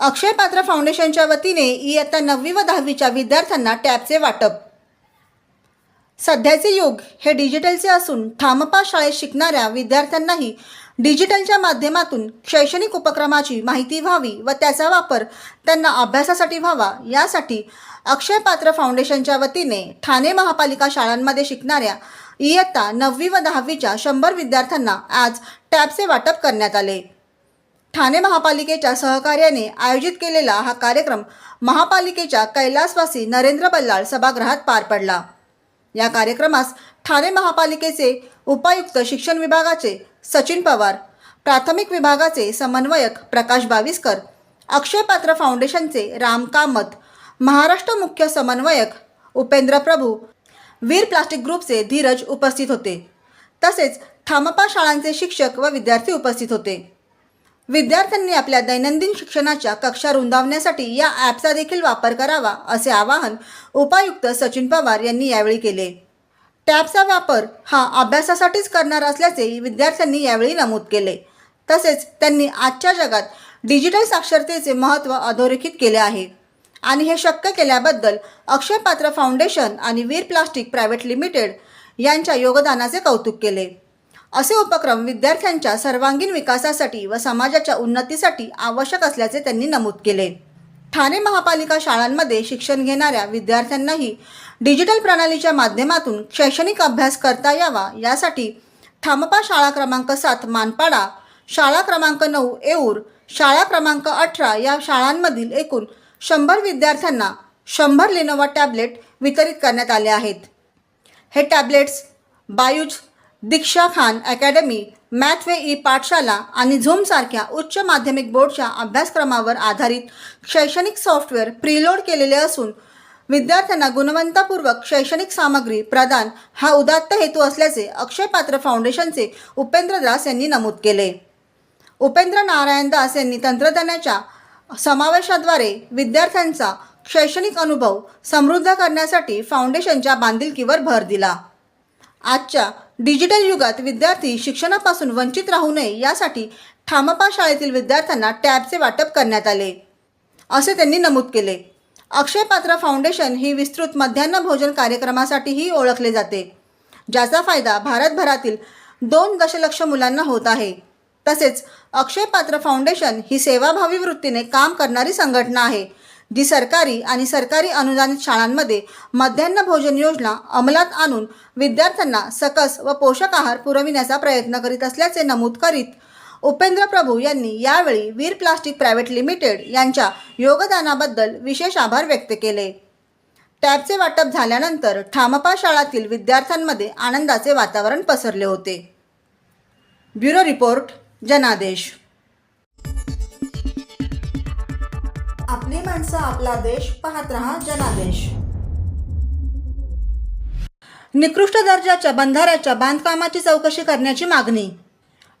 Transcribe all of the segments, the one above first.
अक्षय पात्र फाउंडेशनच्या वतीने इयत्ता नववी व दहावीच्या विद्यार्थ्यांना टॅबचे वाटप. सध्याचे युग हे डिजिटलचे असून ठामपा शाळेत शिकणाऱ्या विद्यार्थ्यांनाही डिजिटलच्या माध्यमातून शैक्षणिक उपक्रमाची माहिती व्हावी व त्याचा वापर त्यांना अभ्यासासाठी व्हावा यासाठी अक्षय पात्र फाउंडेशनच्या वतीने ठाणे महापालिका शाळांमध्ये शिकणाऱ्या इयत्ता नववी व दहावीच्या शंभर विद्यार्थ्यांना आज टॅबचे वाटप करण्यात आले. ठाणे महापालिकेच्या सहकार्याने आयोजित केलेला हा कार्यक्रम महापालिकेच्या कैलासवासी नरेंद्र बल्लाळ सभागृहात पार पडला. या कार्यक्रमास ठाणे महापालिकेचे उपायुक्त शिक्षण विभागाचे सचिन पवार प्राथमिक विभागाचे समन्वयक प्रकाश बाविस्कर अक्षय पात्र फाउंडेशनचे राम कामत महाराष्ट्र मुख्य समन्वयक उपेंद्र प्रभू वीर प्लास्टिक ग्रुपचे धीरज उपस्थित होते. तसेच ठामपा शाळांचे शिक्षक व विद्यार्थी उपस्थित होते. विद्यार्थ्यांनी आपल्या दैनंदिन शिक्षणाच्या कक्षा रुंदावण्यासाठी या ॲपचा देखील वापर करावा असे आवाहन उपायुक्त सचिन पवार यांनी यावेळी केले. टॅबचा वापर हा अभ्यासासाठीच करणार असल्याचे विद्यार्थ्यांनी यावेळी नमूद केले. तसेच त्यांनी आजच्या जगात डिजिटल साक्षरतेचे महत्त्व अधोरेखित केले आहे. आणि हे शक्य केल्याबद्दल अक्षय पात्र फाउंडेशन आणि वीर प्लास्टिक प्रायव्हेट लिमिटेड यांच्या योगदानाचे कौतुक केले. असे उपक्रम विद्यार्थ्यांच्या सर्वांगीण विकासासाठी व समाजाच्या उन्नतीसाठी आवश्यक असल्याचे त्यांनी नमूद केले. ठाणे महापालिका शाळांमध्ये शिक्षण घेणाऱ्या विद्यार्थ्यांनाही डिजिटल प्रणालीच्या माध्यमातून शैक्षणिक अभ्यास करता यावा यासाठी ठामपा शाळा क्रमांक सात मानपाडा शाळा क्रमांक नऊ येऊर शाळा क्रमांक अठरा या शाळांमधील एकूण शंभर विद्यार्थ्यांना शंभर लिनोवा टॅबलेट वितरित करण्यात आले आहेत. हे tablets Byju's Diksha Khan Academy Mathway e Pathshala आणि झूमसारख्या उच्च माध्यमिक बोर्डच्या अभ्यासक्रमावर आधारित शैक्षणिक सॉफ्टवेअर प्रीलोड केलेले असून विद्यार्थ्यांना गुणवत्तापूर्वक शैक्षणिक सामग्री प्रदान हा उदात्त हेतू असल्याचे अक्षय पात्र फाउंडेशनचे उपेंद्र दास यांनी नमूद केले. उपेंद्र नारायण दास यांनी तंत्रज्ञानाच्या समावेशाद्वारे विद्यार्थ्यांचा शैक्षणिक अनुभव समृद्ध करण्यासाठी फाउंडेशनच्या बांधिलकीवर भर दिला. आजच्या डिजिटल युगात विद्यार्थी शिक्षणापासून वंचित राहू नये यासाठी ठामपा शाळेतील विद्यार्थ्यांना टॅबचे वाटप करण्यात आले. असे त्यांनी नमूद केले. अक्षय पात्र फाउंडेशन ही विस्तृत मध्यान्ह भोजन कार्यक्रमासाठीही ओळखले जाते. ज्याचा फायदा भारतभरातील दोन दशलक्ष मुलांना होत आहे. तसेच अक्षय पात्र फाउंडेशन ही सेवाभावी वृत्तीने काम करणारी संघटना आहे. जी सरकारी आणि सरकारी अनुदानित शाळांमध्ये मध्यान्ह भोजन योजना अंमलात आणून विद्यार्थ्यांना सकस व पोषक आहार पुरविण्याचा प्रयत्न करीत असल्याचे नमूद करीत उपेंद्र प्रभू यांनी यावेळी वीर प्लास्टिक प्रायव्हेट लिमिटेड यांच्या योगदानाबद्दल विशेष आभार व्यक्त केले. टॅबचे वाटप झाल्यानंतर ठामपा शाळातील विद्यार्थ्यांमध्ये आनंदाचे वातावरण पसरले होते. ब्युरो रिपोर्ट जनादेश. माणसं आपला देश पाहत रहा जनादेश. निकृष्ट दर्जाच्या बंधाऱ्याच्या बांधकामाची चौकशी करण्याची मागणी.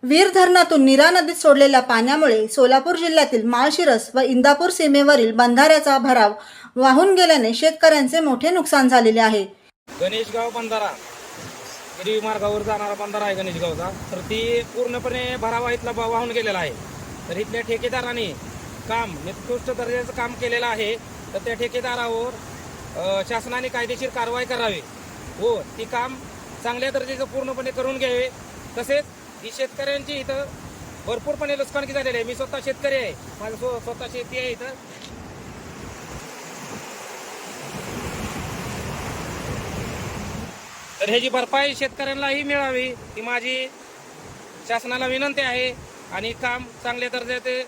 वीर धरणातून नीरा नदीत सोडलेल्या पाण्यामुळे सोलापूर जिल्ह्यातील माळशिरस व इंदापूर सीमेवरील बंधाऱ्याचा भराव वाहून गेल्याने शेतकऱ्यांचे मोठे नुकसान झालेले आहे. गणेशगाव बंधारा. गिरी मार्गावर जाणारा बंधारा आहे गणेशगावचा. तर ती पूर्णपणे भरावा इथला वाहून गेलेला आहे. तर इथल्या ठेकेदाराने काम निकृष्ट दर्जाचं काम केलेलं आहे तर त्या ठेकेदारावर शासनाने कायदेशीर कारवाई करावी. हो ती काम चांगल्या दर्जाचं पूर्णपणे करून घ्यावे. तसेच ही शेतकऱ्यांची इथं भरपूरपणे नुकसानकी झालेली आहे. मी स्वतः शेतकरी आहे. माझं स्व स्वतः शेती आहे इथं. तर ह्याची भरपाई शेतकऱ्यांनाही मिळावी ही माझी शासनाला विनंती आहे. आणि काम चांगल्या दर्जाचे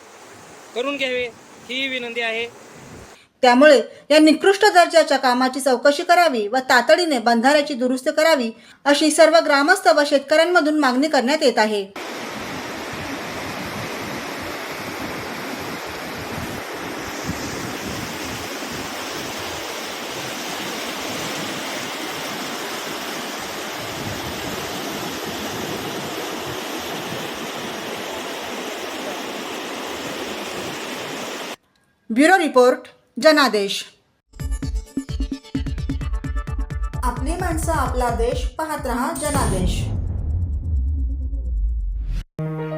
करून घ्यावे ही विनंती आहे. त्यामुळे या निकृष्ट दर्जाच्या कामाची चौकशी करावी व तातडीने बंधाऱ्याची दुरुस्ती करावी अशी सर्व ग्रामस्थ व शेतकऱ्यांमधून मागणी करण्यात येत आहे. ब्युरो रिपोर्ट जनादेश. आपली माणसं आपला देश पाहत रहा जनादेश.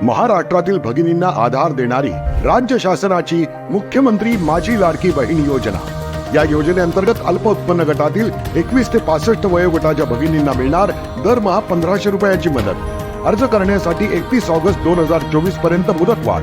महाराष्ट्रातील भगिनींना आधार देणारी राज्य शासनाची मुख्यमंत्री माझी लाडकी बहीण योजना. या योजनेअंतर्गत अल्प उत्पन्न गटातील एकवीस ते पासष्ट वयोगटाच्या भगिनींना मिळणार दरमहा पंधराशे रुपयाची मदत. अर्ज करण्यासाठी एकतीस ऑगस्ट दोन हजार चोवीसपर्यंत मुदतवाढ.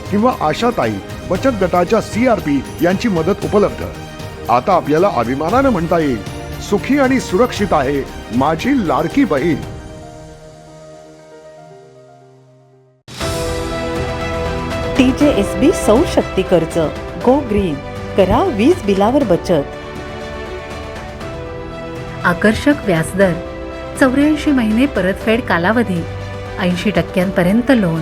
किंवा आशाताई बचत गटाच्या सीआरपी यांची मदत उपलब्ध. आता आपल्याला अभिमानानं म्हणता येईल सुखी आणि सुरक्षित आहे माझी लाडकी बहीण. टी जे एस बी सौशक्ती कर्ज गो ग्रीन करा वीज बिलावर बचत. आकर्षक व्याजदर चौऱ्याऐंशी महिने परतफेड कालावधी ऐंशी टक्क्यांपर्यंत लोन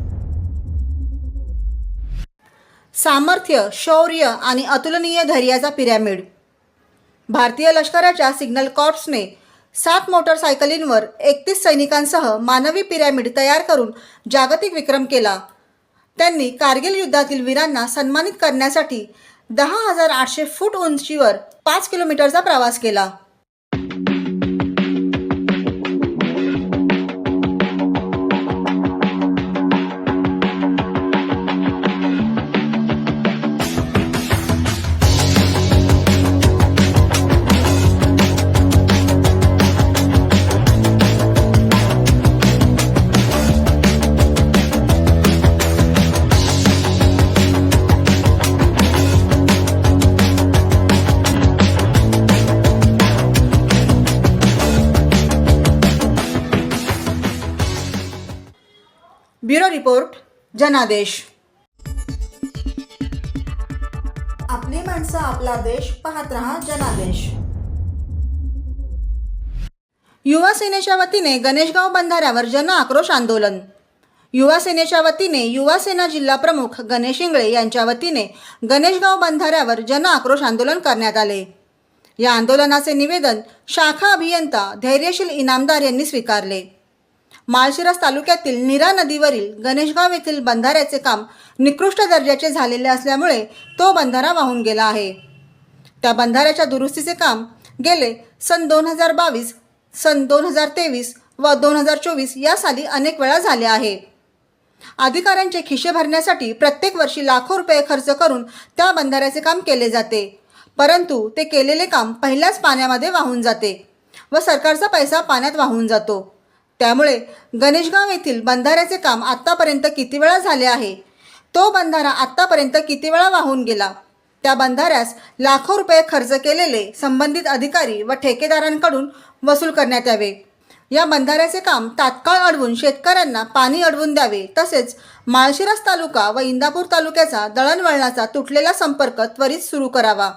सामर्थ्य शौर्य आणि अतुलनीय धैर्याचा पिरॅमिड. भारतीय लष्कराच्या सिग्नल कॉर्प्सने सात मोटरसायकलींवर एकतीस सैनिकांसह मानवी पिरॅमिड तयार करून जागतिक विक्रम केला. त्यांनी कारगिल युद्धातील वीरांना सन्मानित करण्यासाठी दहा हजार आठशे फूट उंचीवर पाच किलोमीटरचा प्रवास केला. ब्युरो रिपोर्ट जनादेश. आपली माणसं आपला देश पाहत रहा जनादेश. युवा सेनेच्या वतीने गणेशगाव बंधाऱ्यावर जन आक्रोश आंदोलन. युवा सेनेच्या वतीने युवा सेना जिल्हा प्रमुख गणेश इंगळे यांच्या वतीने गणेशगाव बंधाऱ्यावर जन आक्रोश आंदोलन करण्यात आले. या आंदोलनाचे निवेदन शाखा अभियंता धैर्यशील इनामदार यांनी स्वीकारले. माळशिरस तालुक्यातील नीरा नदीवरील गणेशगाव येथील बंधाऱ्याचे काम निकृष्ट दर्जाचे झालेले असल्यामुळे तो बंधारा वाहून गेला आहे. त्या बंधाऱ्याच्या दुरुस्तीचे काम गेले सन दोन हजार बावीस सन दोन हजार तेवीस व दोन हजार चोवीस या साली अनेक वेळा झाले आहे. अधिकाऱ्यांचे खिशे भरण्यासाठी प्रत्येक वर्षी लाखो रुपये खर्च करून त्या बंधाऱ्याचे काम केले जाते. परंतु ते केलेले काम पहिल्याच पाण्यामध्ये वाहून जाते व सरकारचा पैसा पाण्यात वाहून जातो. त्यामुळे गणेशगाव येथील बंधाऱ्याचे काम आत्तापर्यंत किती वेळा झाले आहे? तो बंधारा आत्तापर्यंत किती वेळा वाहून गेला? त्या बंधाऱ्यास लाखो रुपये खर्च केलेले संबंधित अधिकारी व ठेकेदारांकडून वसूल करण्यात यावे. या बंधाऱ्याचे काम तात्काळ अडवून शेतकऱ्यांना पाणी अडवून द्यावे तसेच माळशिरस तालुका व इंदापूर तालुक्याचा दळणवळणाचा तुटलेला संपर्क त्वरित सुरू करावा.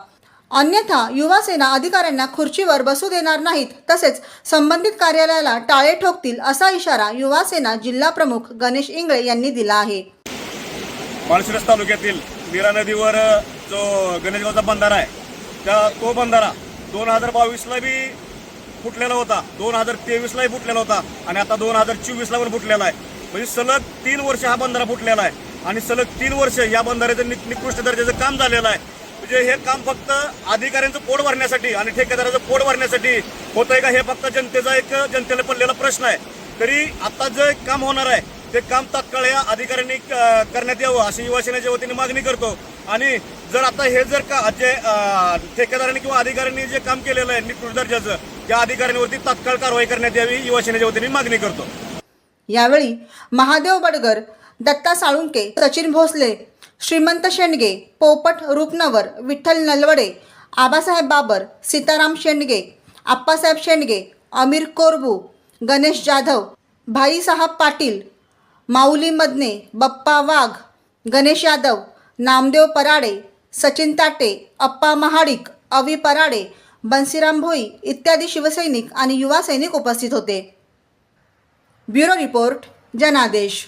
अन्यथा युवा सेना अधिकाऱ्यांना खुर्चीवर बसू देणार नाहीत. तसेच संबंधित कार्यालयाला टाळे ठोकतील असा इशारा युवा सेना जिल्हा प्रमुख गणेश इंगळे यांनी दिला आहे. माळशिरस तालुक्यातील मीरा नदीवर जो गणेशगावचा बंधारा आहे त्या तो बंधारा दोन हजार बावीसला बी फुटलेला होता. दोन हजार तेवीसलाही फुटलेला होता आणि आता दोन हजार चोवीसला पण फुटलेला आहे. म्हणजे सलग तीन वर्ष हा बंधारा फुटलेला आहे आणि सलग तीन वर्ष या बंधाऱ्याचं नि- निकृष्ट दर्जाचं काम झालेलं आहे. म्हणजे हे काम फक्त अधिकाऱ्यांचं पोट भरण्यासाठी आणि ठेकेदाराचं पोट भरण्यासाठी होतंय का? हे फक्त जनतेचा एक जनतेला पडलेला प्रश्न आहे. तरी आता जे काम होणार आहे ते काम तात्काळ या अधिकाऱ्यांनी करण्यात यावं अशी युवा सेनेच्या वतीने मागणी करतो. आणि जर आता हे जर का जे ठेकेदारांनी किंवा अधिकाऱ्यांनी जे काम केलेलं आहे निकृष्ट दर्जाचं त्या अधिकाऱ्यांवरती तात्काळ कारवाई करण्यात यावी युवा सेनेच्या वतीने मागणी करतो. यावेळी महादेव बडगर दत्ता साळुंके सचिन भोसले श्रीमंत शेंडगे पोपट रूपनवर विठ्ठल नलवडे आबासाहेब बाबर सीताराम शेंडगे आप्पासाहेब शेंडगे अमीर कोरबू गणेश जाधव भाईसाहेब पाटील माऊली मदने बप्पा वाघ गणेश यादव नामदेव पराडे सचिन ताटे अप्पा महाडिक अवी पराडे बन्सीराम भोई इत्यादी शिवसैनिक आणि युवा सैनिक उपस्थित होते. ब्युरो रिपोर्ट जनादेश.